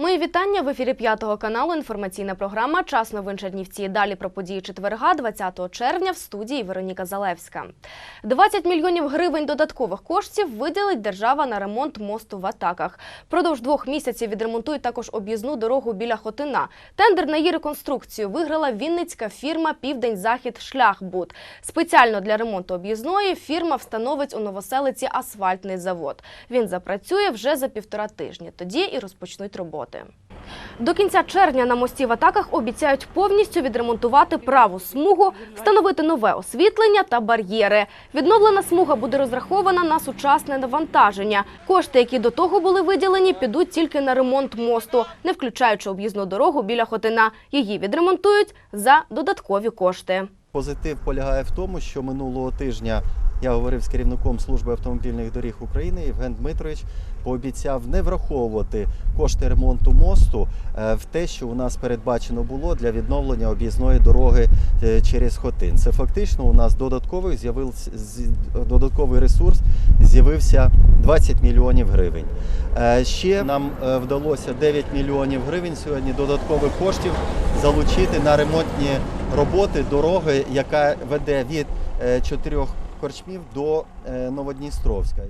Мої вітання в ефірі п'ятого каналу. Інформаційна програма Час новин Чернівці. Далі про події четверга, 20 червня в студії Вероніка Залевська. 20 мільйонів гривень додаткових коштів виділить держава на ремонт мосту в атаках. Продовж двох місяців відремонтують також об'їзну дорогу біля Хотина. Тендер на її реконструкцію виграла вінницька фірма Південь Захід Шляхбуд. Спеціально для ремонту об'їзної фірма встановить у новоселиці асфальтний завод. Він запрацює вже за півтора тижні. Тоді і розпочнуть роботи. До кінця червня на мості в атаках обіцяють повністю відремонтувати праву смугу, встановити нове освітлення та бар'єри. Відновлена смуга буде розрахована на сучасне навантаження. Кошти, які до того були виділені, підуть тільки на ремонт мосту, не включаючи об'їзну дорогу біля Хотина. Її відремонтують за додаткові кошти. Позитив полягає в тому, що минулого тижня я говорив з керівником служби автомобільних доріг України Євген Дмитрович пообіцяв не враховувати кошти ремонту мосту е, в те, що у нас передбачено було для відновлення об'їзної дороги е, через Хотин. Це фактично у нас додатковий з'явився додатковий ресурс з'явився 20 мільйонів гривень. Е, Ще нам вдалося 9 мільйонів гривень сьогодні додаткових коштів залучити на ремонтні роботи дороги, яка веде від е, чотирьох корчмів до е, Новодністровська.